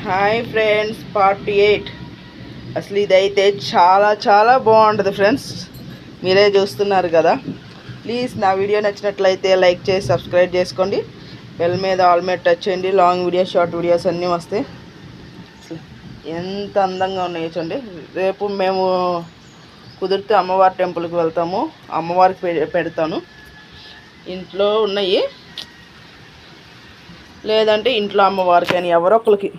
Hi friends party eight అసలు ఇదైతే చాలా చాలా బాగుంటుంది ఫ్రెండ్స్ మీరే చూస్తున్నారు కదా. ప్లీజ్ నా వీడియో నచ్చినట్లయితే లైక్ చేసి సబ్స్క్రైబ్ చేసుకోండి. బెల్ మీద ఆల్ మీద టచ్ చేయండి. లాంగ్ వీడియోస్ షార్ట్ వీడియోస్ అన్నీ వస్తాయి. ఎంత అందంగా ఉన్నాయో చూడండి. రేపు మేము కుదిరితే అమ్మవారి టెంపుల్కి వెళ్తాము. అమ్మవారికి పె- పెడతాను. ఇంట్లో ఉన్నాయి. లేదంటే ఇంట్లో అమ్మవారికి అని ఎవరొకరికి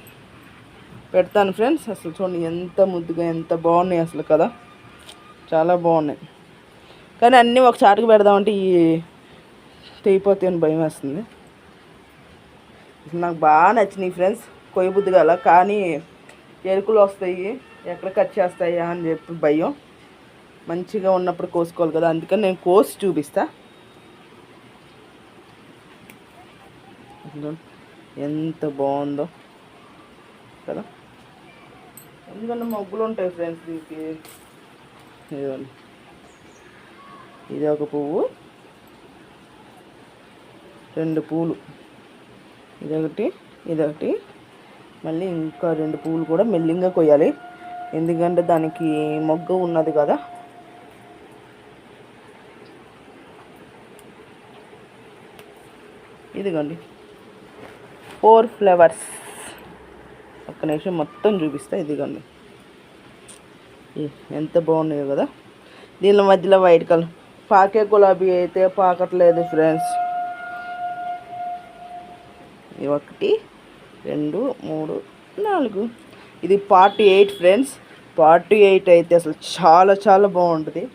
పెడతాను ఫ్రెండ్స్. అసలు చూడండి ఎంత ముద్దుగా ఎంత బాగున్నాయి అసలు కదా చాలా బాగున్నాయి. కానీ అన్నీ ఒకసారికి పెడదామంటే ఈ తెగిపోతే అని భయం వేస్తుంది. అసలు నాకు బాగా నచ్చినాయి ఫ్రెండ్స్. కొయ్య గల. కానీ ఎరుకులు వస్తాయి ఎక్కడ కట్ చేస్తాయా అని చెప్పి భయం. మంచిగా ఉన్నప్పుడు కోసుకోవాలి కదా. అందుకని నేను కోసి చూపిస్తా. ఎంత బాగుందో కదా. ఎందుకంటే మొగ్గులు ఉంటాయి ఫ్రెండ్స్ దీనికి. ఇదిగోండి. ఇది ఒక పువ్వు. రెండు పూలు. ఇదొకటి ఇదొకటి. మళ్ళీ ఇంకా రెండు పువ్వులు కూడా మెల్లింగా కొయ్యాలి. ఎందుకంటే దానికి మొగ్గ ఉన్నది కదా. ఇదిగోండి. ఫోర్ ఫ్లవర్స్ ఒక్క నిమిషం మొత్తం చూపిస్తా ఇదిగోండి. ఎంత బాగున్నాయో కదా. దీని మధ్యలో వైట్ కలర్. పాకే గులాబీ అయితే పాకట్లేదు ఫ్రెండ్స్. ఇది ఒకటి రెండు మూడు నాలుగు. ఇది party eight friends. Party eight అయితే అసలు చాలా చాలా బాగుంటుంది.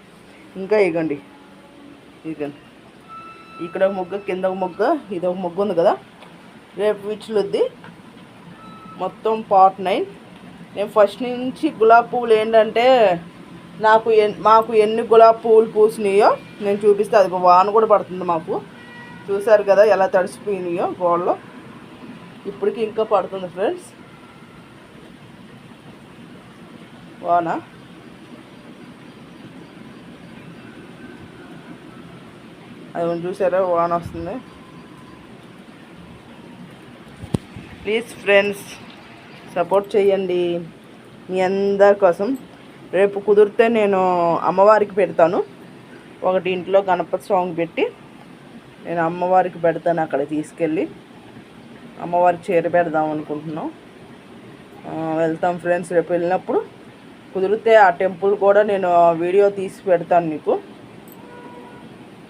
ఇంకా ఇగండి. ఇగండి ఇక్కడ ఒక మొగ్గ కింద ఒక మొగ్గ ఇది ఒక మొగ్గ ఉంది కదా. రేపు విచ్చులుద్ది. మొత్తం పార్ట్ నైన్. నేను ఫస్ట్ నుంచి గులాబీ పువ్వులు ఏంటంటే నాకు మాకు ఎన్ని గులాబీ పువ్వులు పూసినాయో నేను చూపిస్తే. అది వాన కూడా పడుతుంది మాకు. చూసారు కదా ఎలా తడిసిపోయినాయో గోడలో. ఇప్పటికి ఇంకా పడుతుంది ఫ్రెండ్స్. వాన. అది చూసారా వాన వస్తుంది. Please friends. సపోర్ట్ చేయండి. మీ అందరి కోసం రేపు కుదిరితే నేను అమ్మవారికి పెడతాను. ఒకటి ఇంట్లో గణపతి సాంగ్ పెట్టి నేను అమ్మవారికి పెడతాను అక్కడ తీసుకెళ్ళి. అమ్మవారికి చీర పెడదాం అనుకుంటున్నాం. వెళ్తాం ఫ్రెండ్స్ రేపు వెళ్ళినప్పుడు. కుదిరితే ఆ టెంపుల్ కూడా నేను వీడియో తీసి పెడతాను మీకు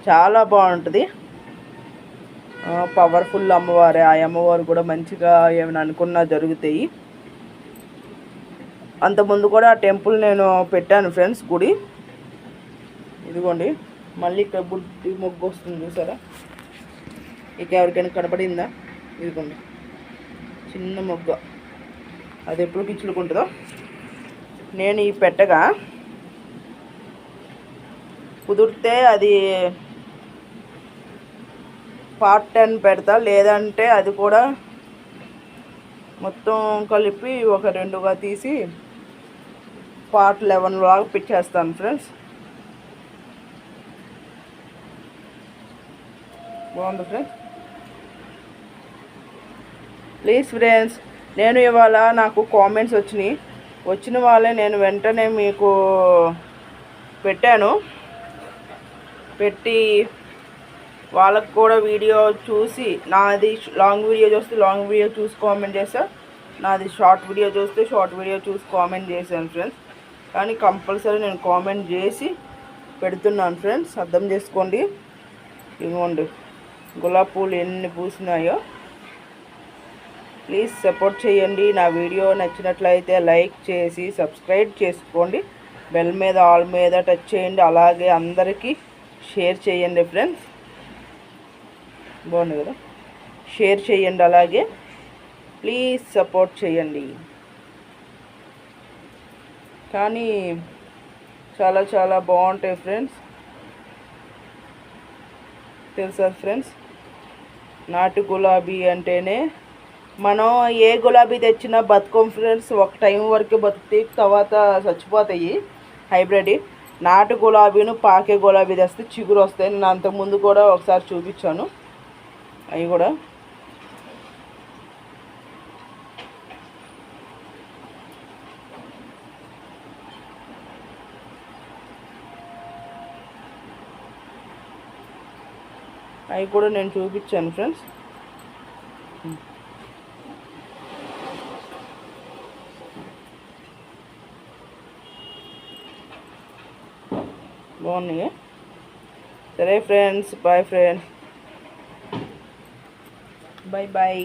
చాలా బాగుంటుంది. పవర్ఫుల్ అమ్మవారే. ఆ అమ్మవారు కూడా మంచిగా ఏమైనా అనుకున్నా జరుగుతాయి. అంతకుముందు కూడా ఆ టెంపుల్ నేను పెట్టాను ఫ్రెండ్స్ గుడి. ఇదిగోండి మళ్ళీ ఇక్కడ బుద్ధి మొగ్గు వస్తుంది చూసారా? ఇక ఎవరికైనా కనపడిందా? ఇదిగోండి చిన్న మొగ్గ. అది ఎప్పుడు పిచ్చులుకుంటుందో? నేను ఈ పెట్టగా కుదిరితే అది పార్ట్ టెన్ పెడతా లేదంటే అది కూడా మొత్తం కలిపి ఒక రెండుగా తీసి పార్ట్ లెవెన్ లాగా పిచ్చేస్తాను ఫ్రెండ్స్. బాగుంది ఫ్రెండ్స్. ప్లీజ్ ఫ్రెండ్స్ నేను ఇవాళ నాకు కామెంట్స్ వచ్చినాయి. వచ్చిన వాళ్ళే నేను వెంటనే మీకు పెట్టాను. పెట్టి వాళ్ళకు కూడా వీడియో చూసి నాది లాంగ్ వీడియో చూస్తే లాంగ్ వీడియో చూసి కామెంట్ చేశా. నాది షార్ట్ వీడియో చూస్తే షార్ట్ వీడియో చూసి కామెంట్ చేశాను ఫ్రెండ్స్. కానీ కంపల్సరీ నేను కామెంట్ చేసి పెడుతున్నాను ఫ్రెండ్స్ అర్థం చేసుకోండి. ఇవ్వండి గులాబీ పూలు ఎన్ని పూసినాయో. ప్లీజ్ సపోర్ట్ చేయండి. నా వీడియో నచ్చినట్లయితే లైక్ చేసి సబ్స్క్రైబ్ చేసుకోండి. బెల్ మీద ఆల్ మీద టచ్ చేయండి. అలాగే అందరికీ షేర్ చేయండి ఫ్రెండ్స్. బాగుంది కదా? షేర్ చేయండి అలాగే. ప్లీజ్ సపోర్ట్ చేయండి. కానీ చాలా చాలా బాగుంటాయి ఫ్రెండ్స్. తెలుసా ఫ్రెండ్స్? నాటు గులాబీ అంటేనే మనం ఏ గులాబీ తెచ్చినా బతుకం ఫ్రెండ్స్. ఒక టైం వరకు బతుకుతాయి తర్వాత చచ్చిపోతాయి. హైబ్రిడ్. నాటు గులాబీను పాకే గులాబీ తెస్తే చిగురు వస్తాయి. నేను అంతకుముందు కూడా ఒకసారి చూపించాను. అవి కూడా అవి కూడా నేను చూపించాను ఫ్రెండ్స్. బాగున్నాయి? సరే friends bye friends. Bye bye.